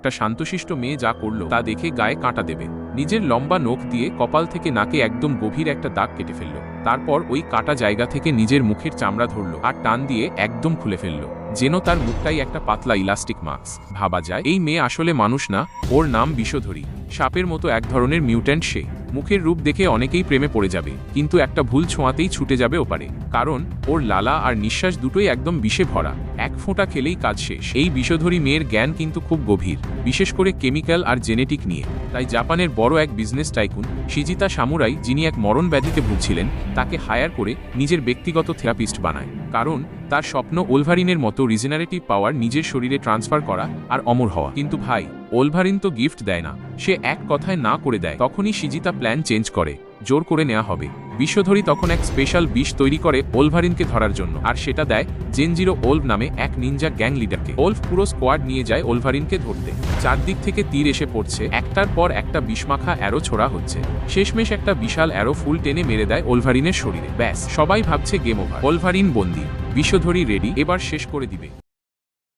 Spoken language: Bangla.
একটা শান্তশিষ্ট মেয়ে যা করল তা দেখে গায়ে কাঁটা দেবে। নিজের লম্বা নখ দিয়ে কপাল থেকে নাকে একদম গভীর একটা দাগ কেটে ফেলল। তারপর ওই কাটা জায়গা থেকে নিজের মুখের চামড়া ধরল আর টান দিয়ে একদম খুলে ফেলল। যেন তার মুখটাই একটা পাতলা ইলাস্টিক মাস্ক। ভাবা যায়, এই মেয়ে আসলে মানুষ না, ওর নাম বিষধরী সাপের মতো এক ধরনের মিউট্যান্ট সে। মুখের রূপ দেখে অনেকেই প্রেমে পড়ে যাবে, কিন্তু একটা ভুল ছোঁয়াতেই ছুটে যাবে ওপারে। কারণ, ওর লালা আর নিঃশ্বাস দুটোই একদম বিষে ভরা। ফোঁটা খেলেই কাজ শেষ। এই বিষধরী মেয়ের জ্ঞান কিন্তু খুব গভীর, বিশেষ করে কেমিক্যাল আর জেনেটিক নিয়ে। তাই জাপানের বড় এক বিজনেস টাইকুন সিজিতা সামুরাই, যিনি এক মরণ ব্যাধিতে ভুগছিলেন, তাকে হায়ার করে নিজের ব্যক্তিগত থেরাপিস্ট বানায়। কারণ, তার স্বপ্ন ওলভারিনের মতো রিজেনারেটিভ পাওয়ার নিজের শরীরে ট্রান্সফার করা আর অমর হওয়া। কিন্তু ভাই, ওলভারিন তো গিফট দেয় না, সে এক কথায় না করে দেয়, তখনই সিজিতা প্ল্যান চেঞ্জ করে। জোর করে নেওয়া হবে। বিশ্বধরী তখন এক স্পেশাল বিষ তৈরি করে ওলভারিনকে ধরার জন্য, আর সেটা দেয় জেনজিরো ওল্ভ নামে এক নিনজা গ্যাং লিডারকে ওল্ভ পুরো স্কোয়াড নিয়ে যায় ওলভারিনকে ধরতে। চারদিক থেকে তীর এসে পড়ছে, একটার পর একটা বিষমাখা অ্যারো ছোড়া হচ্ছে। শেষমেশ একটা বিশাল অ্যারো ফুল টেনে মেরে দেয় ওলভারিনের শরীরে। ব্যাস, সবাই ভাবছে গেম ওভার ওলভারিন বন্দি। বিশ্বধরী রেডি এবার শেষ করে দিবে।